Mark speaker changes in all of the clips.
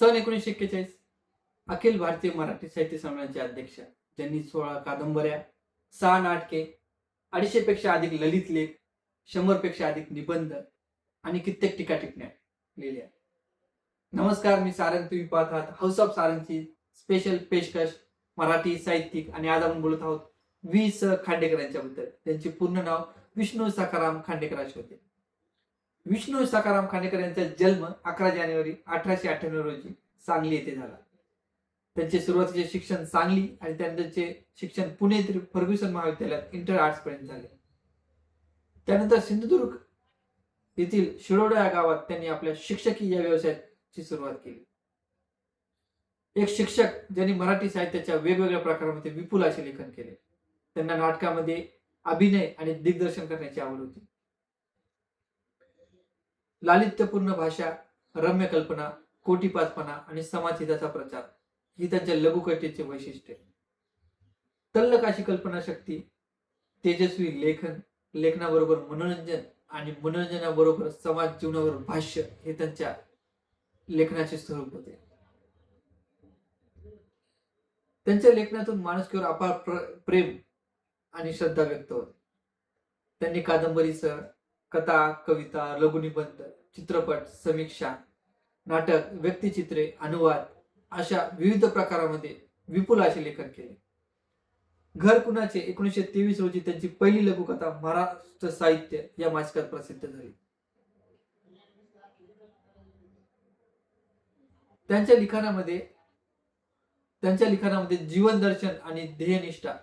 Speaker 1: सन एकोणीसशे एक्केचाळीस. अखिल भारतीय मराठी साहित्य संमेलनाचे अध्यक्ष ज्यांनी सोळा कादंबऱ्या सहा नाटके अडीचशे पेक्षा अधिक ललित लेख शंभरपेक्षा अधिक निबंध आणि कित्येक टीका टिपण्या लिहिल्या. नमस्कार मी सारंग तुम्ही पाहत आहात हाऊस ऑफ सारंगची स्पेशल पेशकश मराठी साहित्यिक आणि आज आपण बोलत आहोत वी स. खांडेकर यांच्याबद्दल त्यांचे पूर्ण नाव विष्णू सखाराम खांडेकर असे होते. विष्णू सकाराम खानेकर यांचा जन्म अकरा जानेवारी अठराशे अठ्ठ्याण्णव रोजी सांगली येथे झाला. त्यांचे सुरुवातीचे शिक्षण सांगली आणि त्यानंतरचे शिक्षण पुणे येथील फर्ग्युसन महाविद्यालयात इंटर आर्ट्स पर्यंत झाले. त्यानंतर सिंधुदुर्ग येथील शिरोडा या गावात त्यांनी आपल्या शिक्षकी या व्यवसायाची सुरुवात केली. एक शिक्षक ज्यांनी मराठी साहित्याच्या वेगवेगळ्या प्रकारामध्ये विपुल असे लेखन केले. त्यांना नाटकामध्ये अभिनय आणि दिग्दर्शन करण्याची आवड होती. लालित्यपूर्ण भाषा रम्य कल्पना कोटीपासपणा आणि समाजहिताचा प्रचार. ही त्यांच्या लघुकथेचे वैशिष्ट्य. तल्लक अशी कल्पनाशक्ती तेजस्वी लेखन लेखनाबरोबर मनोरंजन आणि मनोरंजनाबरोबर समाज जीवनावर भाष्य हे त्यांच्या लेखनाचे स्वरूप होते. त्यांच्या लेखनातून माणुसकीवर अपार प्र- प्रेम आणि श्रद्धा व्यक्त होते. त्यांनी कादंबरीसह कथा कविता लघुनिबंध चित्रपट समीक्षा नाटक व्यक्तिचित्रे अनुवाद अशा विविध प्रकारामध्ये विपुल असे लेखन केले. घर कुणाचे? एकोणीसशे तेवीस रोजी त्यांची पहिली लघुकथा महाराष्ट्र साहित्य या मासिकात प्रसिद्ध झाली. त्यांच्या लिखाणामध्ये त्यांच्या लिखाणामध्ये जीवन दर्शन आणि ध्येयनिष्ठा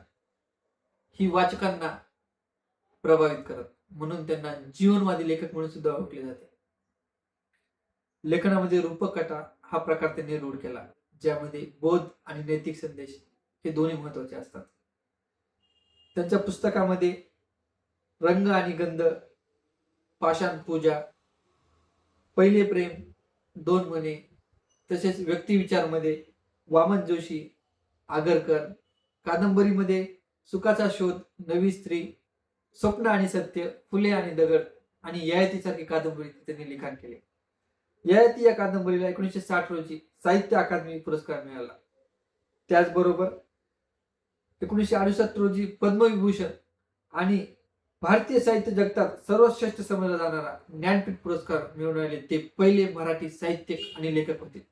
Speaker 1: ही वाचकांना प्रभावित करत. म्हणून त्यांना जीवनवादी लेखक म्हणून सुद्धा ओळखले जाते. लेखनामध्ये रूपकथा हा प्रकार त्यांनी रूढ केला ज्यामध्ये बोध आणि नैतिक संदेश हे दोन्ही महत्त्वाचे असतात. त्यांच्या पुस्तकामध्ये रंग आणि गंध पाषाण पूजा पहिले प्रेम दोन मने तसेच व्यक्तिविचारमध्ये वामन जोशी आगरकर कादंबरीमध्ये सुखाचा शोध नवी स्त्री स्वप्न आणि सत्य फुले आणि दगड आणि ययातीसारखी कादंबरी त्यांनी लिखाण केले. ययाती या कादंबरीला एकोणीसशे साठ रोजी साहित्य अकादमी पुरस्कार मिळाला. त्याचबरोबर एकोणीसशे अडुसष्ट रोजी पद्मविभूषण आणि भारतीय साहित्य जगतात सर्वश्रेष्ठ समजला जाणारा ज्ञानपीठ पुरस्कार मिळवणारे ते पहिले मराठी साहित्यिक आणि लेखक होते.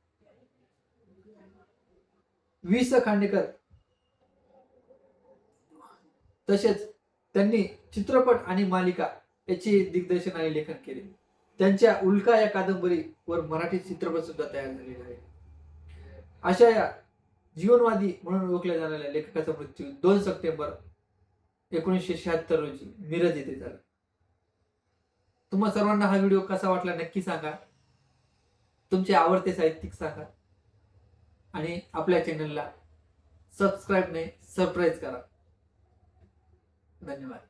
Speaker 1: वि स खांडेकर तसेच त्यांनी चित्रपट आणि मालिका याचे दिग्दर्शन आणि लेखन केले. त्यांच्या उल्का या कादंबरीवर मराठी चित्रपट सुद्धा तयार झालेला आहे. अशा या जीवनवादी म्हणून ओळखल्या जाणाऱ्या लेखकाचा मृत्यू दोन सप्टेंबर एकोणीसशे शहात्तर रोजी मिरज येथे झाला. तुम्हा सर्वांना हा व्हिडिओ कसा वाटला नक्की सांगा. तुमचे आवडते साहित्यिक सांगा. आणि आपल्या चॅनलला सबस्क्राईब नाही सरप्राईज करा. धन्यवाद